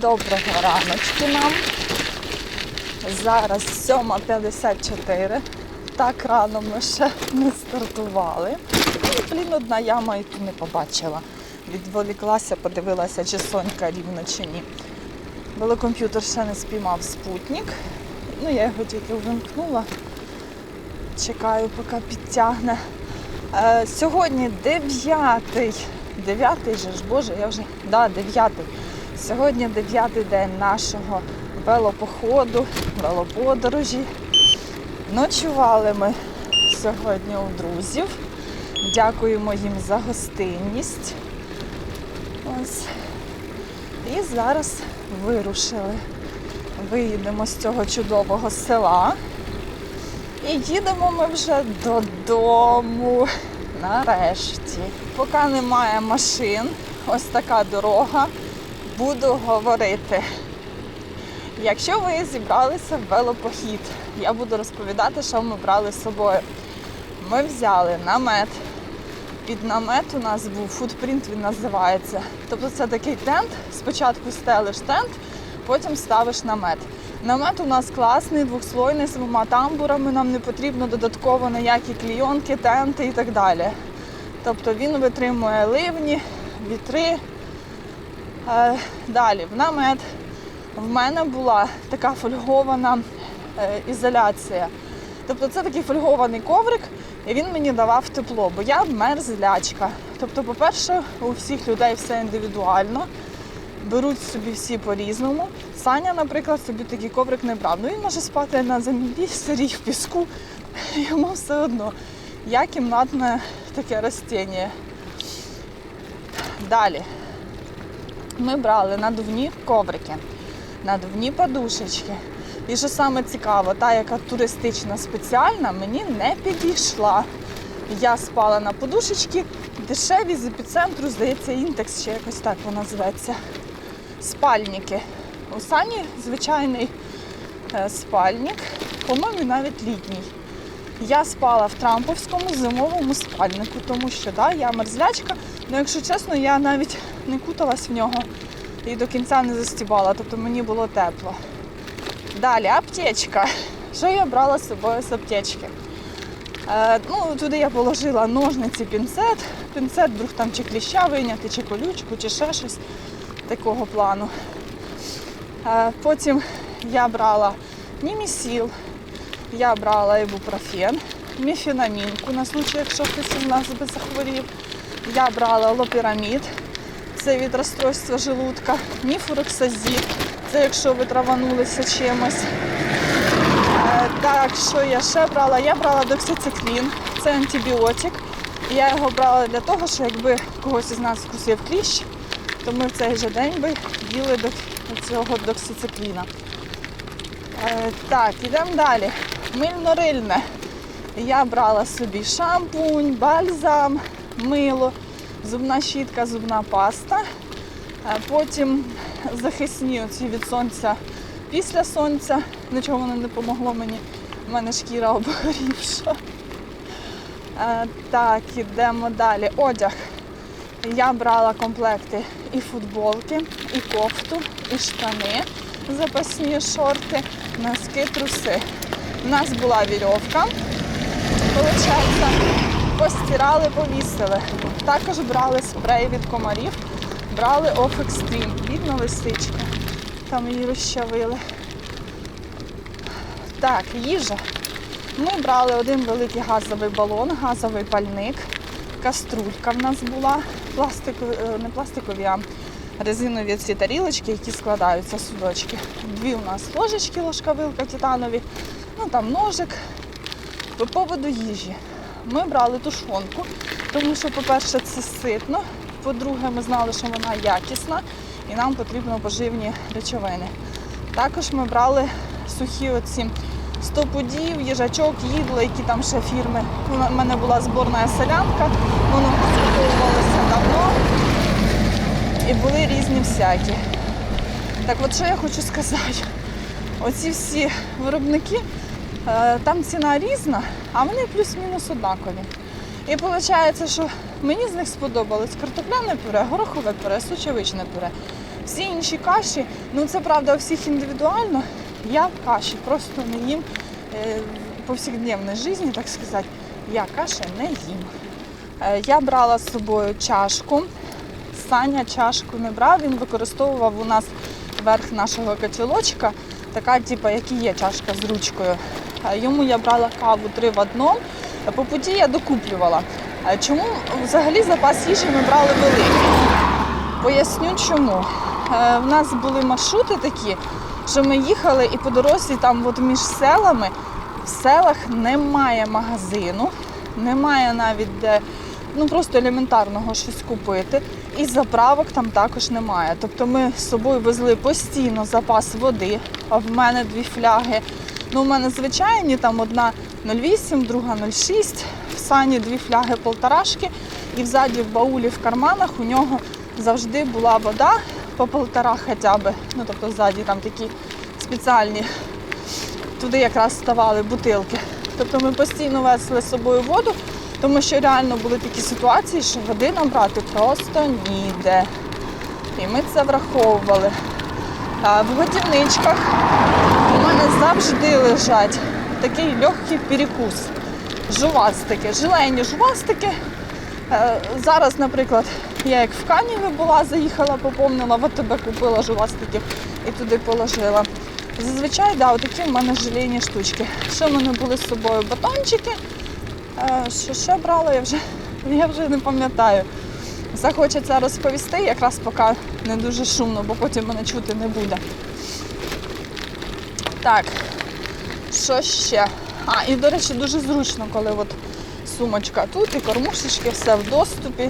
Доброго раночку нам. Зараз 7.54. Так рано ми ще не стартували. І, блін, одна яма і не побачила. Відволіклася, подивилася, чи сонька рівно чи ні. Велокомп'ютер ще не спіймав спутник. Ну, я його тільки вимкнула. Чекаю, поки підтягне. Е, сьогодні 9 дев'ятий же ж, боже, я вже. Да, дев'ятий. Сьогодні дев'ятий день нашого велопоходу, велоподорожі. Ночували ми сьогодні у друзів. Дякуємо їм за гостинність. Ось. І зараз вирушили. Виїдемо з цього чудового села. І їдемо ми вже додому. Нарешті. Поки немає машин, ось така дорога. Буду говорити. Якщо ви зібралися в велопохід, я буду розповідати, що ми брали з собою. Ми взяли намет. Під намет у нас був футпринт, він називається. Тобто це такий тент. Спочатку стелиш тент, потім ставиш намет. Намет у нас класний, двохслойний, з двома тамбурами. Нам не потрібно додатково ніякі клійонки, тенти і так далі. Тобто він витримує ливні, вітри. Е, Далі, в намет в мене була така фольгована е, ізоляція. Тобто це такий фольгований коврик, і він мені давав тепло, бо я мерзлячка. Тобто, по-перше, у всіх людей все індивідуально, беруть собі всі по-різному. Саня, наприклад, собі такий коврик не брав. Ну він може спати на землі, в сирі, в піску, йому все одно. Я кімнатне таке ростіння. Далі. Ми брали надувні коврики, надувні подушечки. І що саме цікаво, та, яка туристична спеціальна, мені не підійшла. Я спала на подушечки, дешеві з епіцентру, здається, інтекс, чи якось так вона зветься. Спальники. У Сані звичайний е, спальник, по-моєму, навіть літній. Я спала в Трамповському зимовому спальнику, тому що да, я мерзлячка. Ну, якщо чесно, я навіть не куталась в нього і до кінця не застібала, тобто мені було тепло. Далі аптечка. Що я брала з собою з аптечки? Е, ну, туди я положила ножниці, пінцет. Пінцет, вдруг там чи кліща вийняти, чи колючку, чи ще щось такого плану. Е, потім я брала німісіл, я брала ібупрофен, міфінамінку на случай, якщо хтось із нас би захворів. Я брала лопірамід, це від розстройства желудка, міфуроксазід, це якщо ви траванулися чимось. Е, Так, що я ще брала? Я брала доксициклін, це антибіотик. Я його брала для того, що якби когось із нас вкусив кліщ, то ми в цей же день би їли до цього доксицикліна. Е, Так, йдемо далі. Мильно-рильне. Я брала собі шампунь, бальзам, мило, зубна щітка, зубна паста. Е, Потім захисні оці від сонця після сонця. Нічого воно не допомогло мені. У мене шкіра обгорівша. Е, Так, ідемо далі. Одяг. Я брала комплекти і футболки, і кофту, і штани, запасні шорти, носки, труси. У нас була вірьовка, виходить, постирали, повісили. Також брали спрей від комарів, брали Off Extreme. Бідна лисичка. Там її розчавили. Так, їжа. Ми брали один великий газовий балон, газовий пальник, каструлька в нас була, пластикові, е, не пластикові, а резинові ці тарілочки, які складаються судочки. Дві у нас ложечки, ложка вилка титанові, ну там ножик. По поводу їжі. Ми брали тушонку, тому що, по-перше, це ситно, по-друге, ми знали, що вона якісна і нам потрібно поживні речовини. Також ми брали сухі оці стопудів, їжачок, їдло, які там ще фірми. У мене була зборна селянка, воно купувалося давно і були різні всякі. Так от що я хочу сказати? Оці всі виробники, там ціна різна, а вони плюс-мінус однакові. І виходить, що мені з них сподобалось картопляне пюре, горохове пюре, сучевичне пюре. Всі інші каші, ну це правда у всіх індивідуально. Я каші просто не їм е, повсякденної житті, так сказати. Я каші не їм. Е, Я брала з собою чашку. Саня чашку не брав, він використовував у нас верх нашого котілочка, така, типу, як і є чашка з ручкою. Е, Йому я брала каву три в одному. По путі я докуплювала. Е, Чому взагалі запас їжі ми брали великий? Поясню чому. Е, В нас були маршрути такі, що ми їхали і по дорозі там от між селами, в селах немає магазину, немає навіть де ну просто елементарного щось купити. І заправок там також немає. Тобто ми з собою везли постійно запас води, а в мене дві фляги. Ну, у мене звичайні, там одна 0,8, друга 0,6, в сані дві фляги полторашки, і взаді в баулі в карманах у нього завжди була вода по полтора хоча б. Ну, тобто ззаді там такі спеціальні, туди якраз ставали бутилки. Тобто ми постійно везли з собою воду, тому що реально були такі ситуації, що води набрати просто ніде. І ми це враховували. А в годівничках у мене завжди лежать такий легкий перекус. Жувастики, желені жувастики. Е, Зараз, наприклад, я як в Каніві була, заїхала, поповнила, в АТБ купила жувастиків і туди положила. Зазвичай, да, отакі в мене желейні штучки. Ще в мене були з собою батончики. Е, Що ще брала, я вже, я вже не пам'ятаю. Захочеться розповісти, якраз поки не дуже шумно, бо потім мене чути не буде. Так, що ще? А, і до речі, дуже зручно, коли от сумочка тут і кормушечки, все в доступі.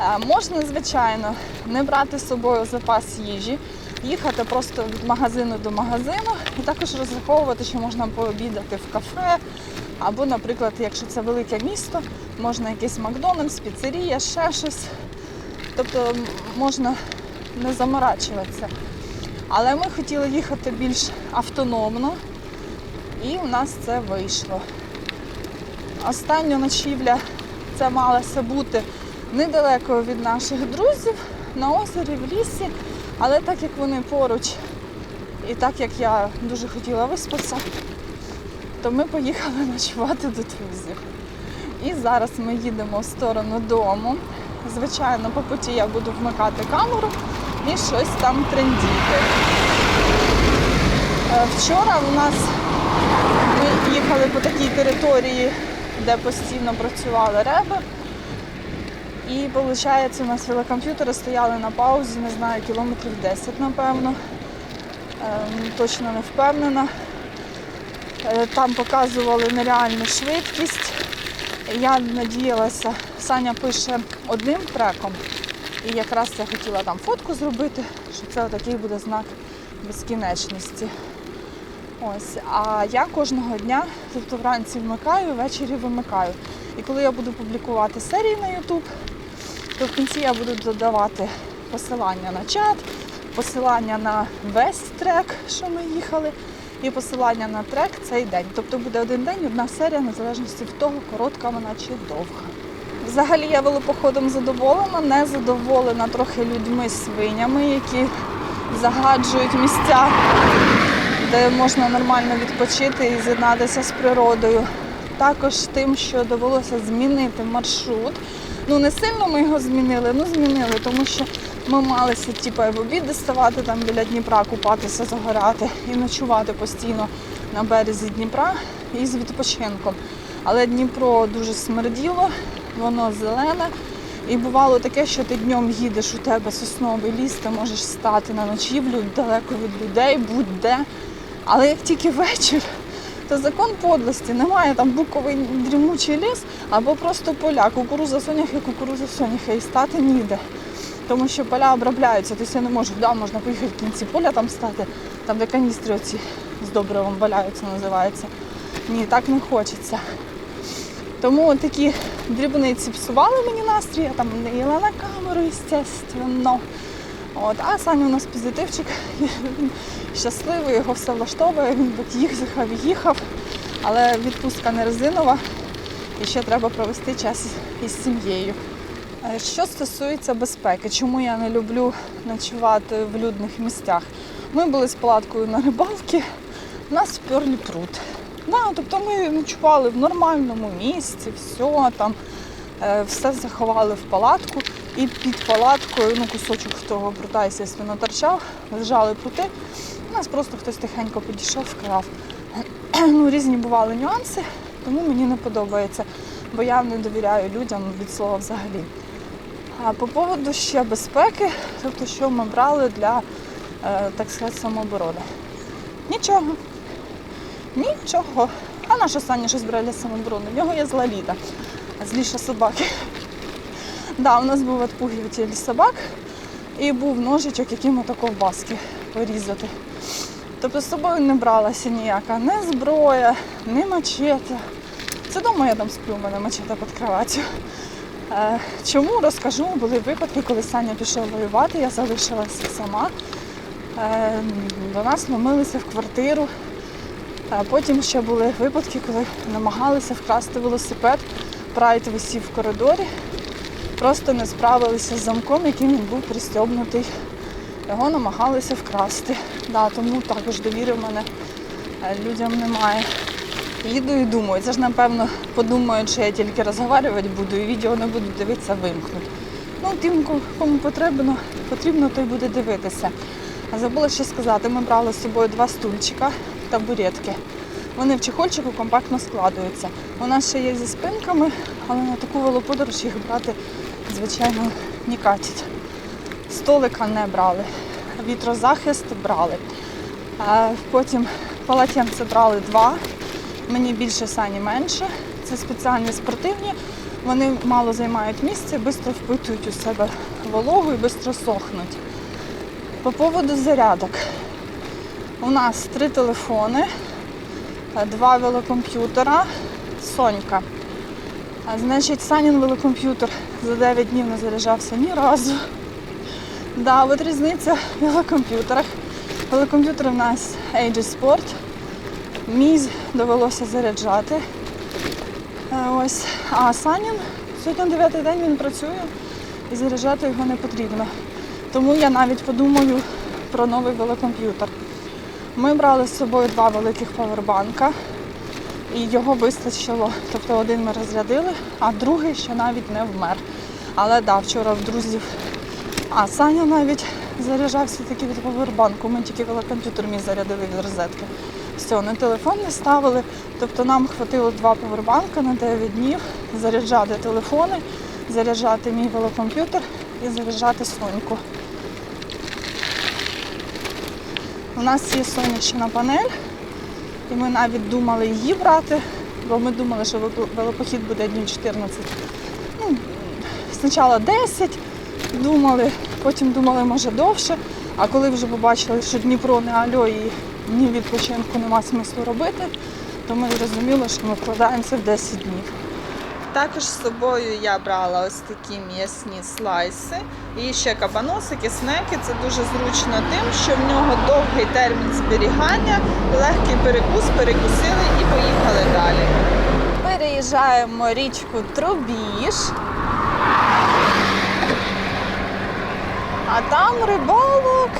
Е, Можна, звичайно, не брати з собою запас їжі, їхати просто від магазину до магазину і також розраховувати, що можна пообідати в кафе. Або, наприклад, якщо це велике місто, можна якийсь Макдональдс, піцерія, ще щось. Тобто можна не заморачуватися. Але ми хотіли їхати більш автономно, і у нас це вийшло. Остання ночівля це малося бути недалеко від наших друзів на озері, в лісі. Але так як вони поруч, і так як я дуже хотіла виспатися, то ми поїхали ночувати до друзів. І зараз ми їдемо в сторону дому. Звичайно, по путі я буду вмикати камеру і щось там трендіти. Е, Вчора у нас ми їхали по такій території, де постійно працювали реби. І виходить, у нас велокомп'ютери стояли на паузі, не знаю, кілометрів 10, напевно. Ем, Точно не впевнена. Е, Там показували нереальну швидкість. Я надіялася, Саня пише одним треком. І якраз я хотіла там фотку зробити, що це такий буде знак безкінечності. Ось, а я кожного дня, тобто вранці вмикаю, ввечері вимикаю. І коли я буду публікувати серії на YouTube, то в кінці я буду додавати посилання на чат, посилання на весь трек, що ми їхали, і посилання на трек цей день. Тобто буде один день, одна серія, незалежно від того, коротка вона чи довга. Взагалі я велопоходом задоволена, не задоволена трохи людьми-свинями, які загаджують місця, де можна нормально відпочити і з'єднатися з природою. Також тим, що довелося змінити маршрут. Ну не сильно ми його змінили, ну змінили, тому що ми малися типу, в обід ставати там біля Дніпра, купатися, загорати і ночувати постійно на березі Дніпра і з відпочинком. Але Дніпро дуже смерділо, воно зелене. І бувало таке, що ти днем їдеш у тебе сосновий ліс, ти можеш стати на ночівлю далеко від людей, будь-де. Але як тільки вечір, то закон подлості. Немає там буковий дрімучий ліс або просто поля, кукуруза соняхи, кукуруза соняхи і стати ніде. Тому що поля обробляються, тобто я не можу, да, можна поїхати в кінці поля там стати, там де каністри оці з добривом валяються, називається. Ні, так не хочеться. Тому такі дрібниці псували мені настрій, я там не їла на камеру, звісно. От, а Саня у нас позитивчик, він щасливий, його все влаштовує, він їхав їхав, але відпустка не резинова і ще треба провести час із сім'єю. Що стосується безпеки, чому я не люблю ночувати в людних місцях? Ми були з палаткою на рибалці, нас сперли пруд. Да, тобто ми ночували в нормальному місці, все там, е, все заховали в палатку. І під палаткою, ну, кусочок того прута, звісно, торчав, лежали прути. У нас просто хтось тихенько підійшов, вкрав. Ну, різні бували нюанси, тому мені не подобається, бо я не довіряю людям від слова взагалі. А по поводу ще безпеки, тобто що ми брали для, е, так сказати, самооборони. Нічого. Нічого. А наш останній щось брали для самооборони. В нього є зла літа, зліша собаки. Да, у нас був відпугиватель собак і був ножичок, яким ото ковбаски порізати. Тобто з собою не бралася ніяка не зброя, ні мачете. Це дома я там сплю, у мене мачете під кроваттю. Е, Чому розкажу, були випадки, коли Саня пішов воювати, я залишилася сама. Е, До нас ломилися в квартиру. А потім ще були випадки, коли намагалися вкрасти велосипед. Прайд висів в коридорі. Просто не справилися з замком, яким він був пристьобнутий. Його намагалися вкрасти. Да, тому також довіри в мене е, людям немає. Їду і думаю, це ж напевно подумають, що я тільки розговорювати буду і відео не буду дивитися, вимкнуть. Ну, тим, кому потрібно, потрібно, той буде дивитися. А забула ще сказати, ми брали з собою два стульчика, табуретки. Вони в чехольчику компактно складуються. У нас ще є зі спинками, але на таку велоподорож їх брати, звичайно, не катять. Столика не брали, вітрозахист брали. Потім полотенце брали два. Мені більше, сані менше. Це спеціальні спортивні. Вони мало займають місце, швидко впитують у себе вологу і швидко сохнуть. По поводу зарядок. У нас три телефони, два велокомп'ютера, Сонька. А, Значить, Санін велокомп'ютер за 9 днів не заряджався ні разу. Да, от різниця в велокомп'ютерах. Велокомп'ютер у нас Aegis Sport. Мій довелося заряджати. Е, Ось. А Санін сьогодні дев'ятий день він працює і заряджати його не потрібно. Тому я навіть подумаю про новий велокомп'ютер. Ми брали з собою два великих павербанка і його вистачило. Тобто один ми розрядили, а другий ще навіть не вмер. Але да, вчора в друзів. А Саня навіть заряджався таки від павербанку. Ми тільки велокомп'ютер мій зарядили від розетки. Все, на телефон не ставили. Тобто нам хватило два павербанка на 9 днів заряджати телефони, заряджати мій велокомп'ютер і заряджати соньку. У нас є сонячна панель, і ми навіть думали її брати, бо ми думали, що вело- велопохід буде днів 14. Ну, спочатку 10 думали, потім думали, може довше. А коли вже побачили, що Дніпро не альо і ні відпочинку нема смислу робити, то ми зрозуміли, що ми вкладаємося в 10 днів. Також з собою я брала ось такі м'ясні слайси і ще кабаносики, снеки. Це дуже зручно тим, що в нього довгий термін зберігання, легкий перекус, перекусили і поїхали далі. Переїжджаємо річку Трубіж. А там рибалок.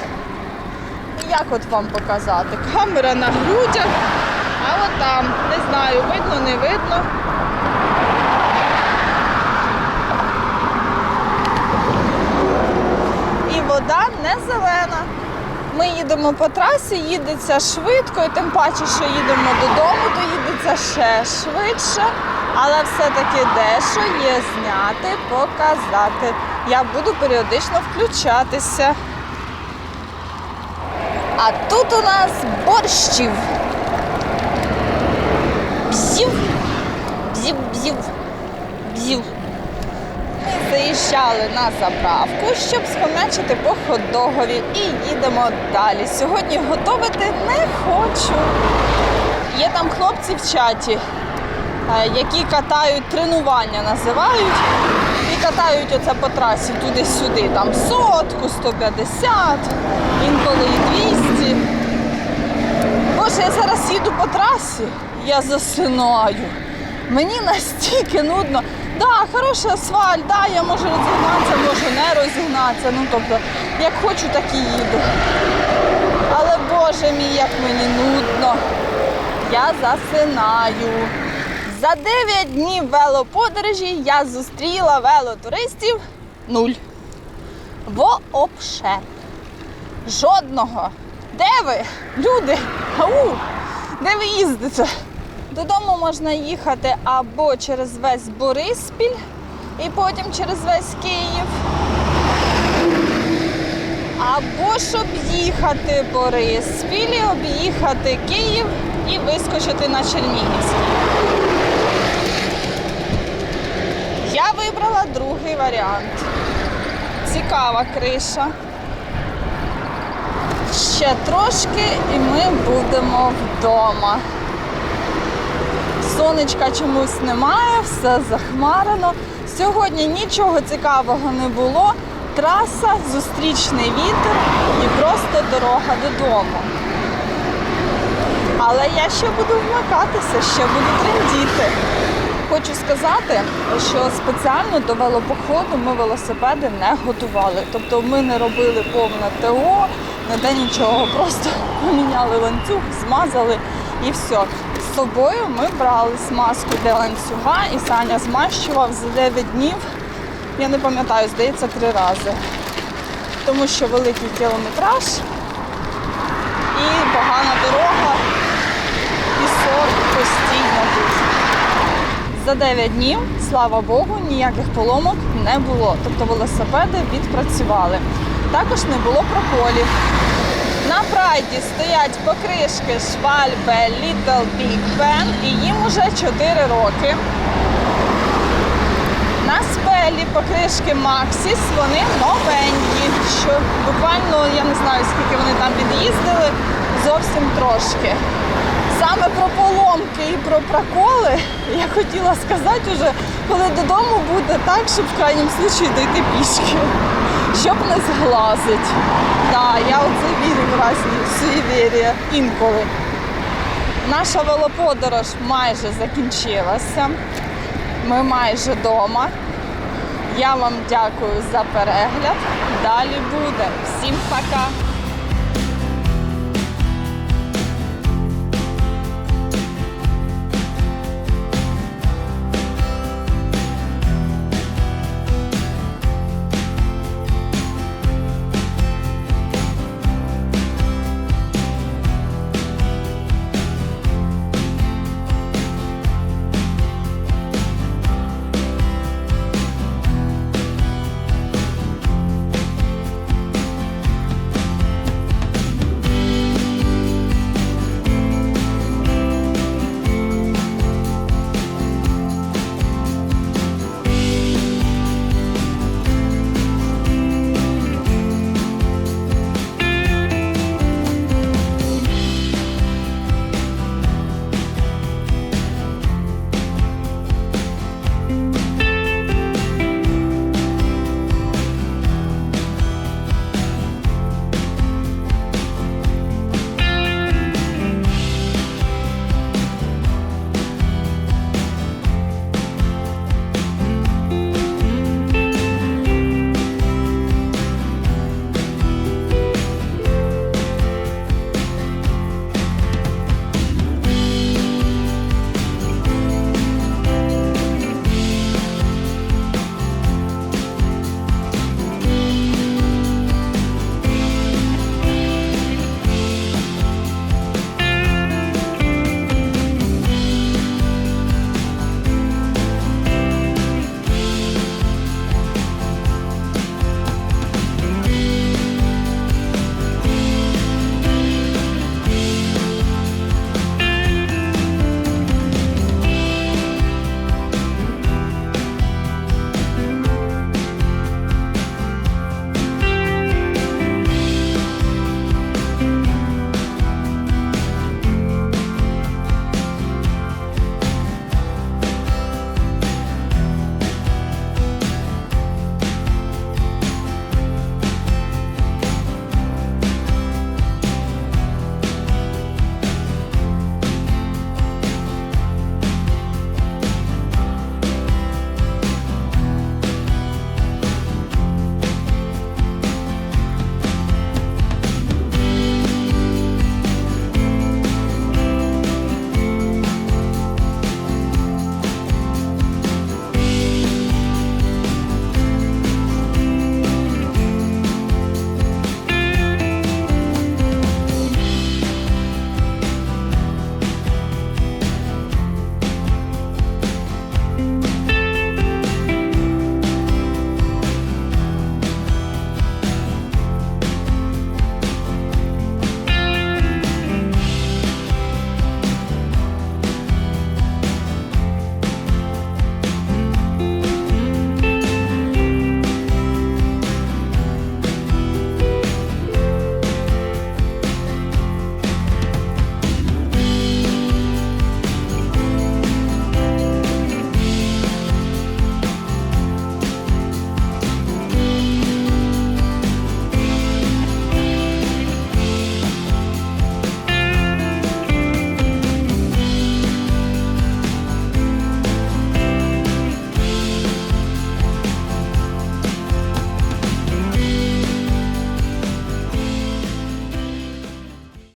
Як от вам показати? Камера на грудях, а от там, не знаю, видно, не видно. Вода не зелена. Ми їдемо по трасі, їдеться швидко, і тим паче, що їдемо додому, то їдеться ще швидше. Але все-таки дещо є зняти, показати. Я буду періодично включатися. А тут у нас борщів. Бзів, бзів, бзів, бзів. Заїжджали на заправку, щоб схомячити по хот-догові і їдемо далі. Сьогодні готувати не хочу. Є там хлопці в чаті, е, які катають тренування, називають. І катають оце по трасі туди-сюди, там сотку, 150, інколи і 200. Боже, я зараз їду по трасі, я засинаю. Мені настільки нудно. Да, хороший асфальт, да, я можу розігнатися, можу не розігнатися. Ну тобто, як хочу, так і їду. Але боже мій, як мені нудно. Я засинаю. За 9 днів велоподорожі я зустріла велотуристів нуль. Вообще. Жодного. Де ви? Люди? Ау! Де ви їздите? Додому можна їхати або через весь Бориспіль і потім через весь Київ. Або ж об'їхати Бориспіль, об'їхати Київ і вискочити на Чернігівський. Я вибрала другий варіант. Цікава криша. Ще трошки і ми будемо вдома. Сонечка чомусь немає, все захмарено. Сьогодні нічого цікавого не було. Траса, зустрічний вітер і просто дорога додому. Але я ще буду вмикатися, ще буду трендіти. Хочу сказати, що спеціально до велопоходу ми велосипеди не готували. Тобто ми не робили повне ТО, не де нічого, просто поміняли ланцюг, змазали і все. З собою ми брали смазку для ланцюга і Саня змащував за 9 днів. Я не пам'ятаю, здається, три рази. Тому що великий кілометраж і погана дорога, пісок постійно був. За 9 днів, слава Богу, ніяких поломок не було. Тобто велосипеди відпрацювали. Також не було проколів. На прайді стоять покришки Швальбе Little Big Ben і їм уже 4 роки. На спелі покришки Maxis, вони новенькі, що буквально я не знаю, скільки вони там від'їздили, зовсім трошки. Саме про поломки і про проколи я хотіла сказати вже, коли додому буде так, щоб в крайньому случаї дойти пішки, щоб не зглазить. Так, я оце вірю в разні суєвір'я інколи. Наша велоподорож майже закінчилася. Ми майже вдома. Я вам дякую за перегляд. Далі буде. Всім пока!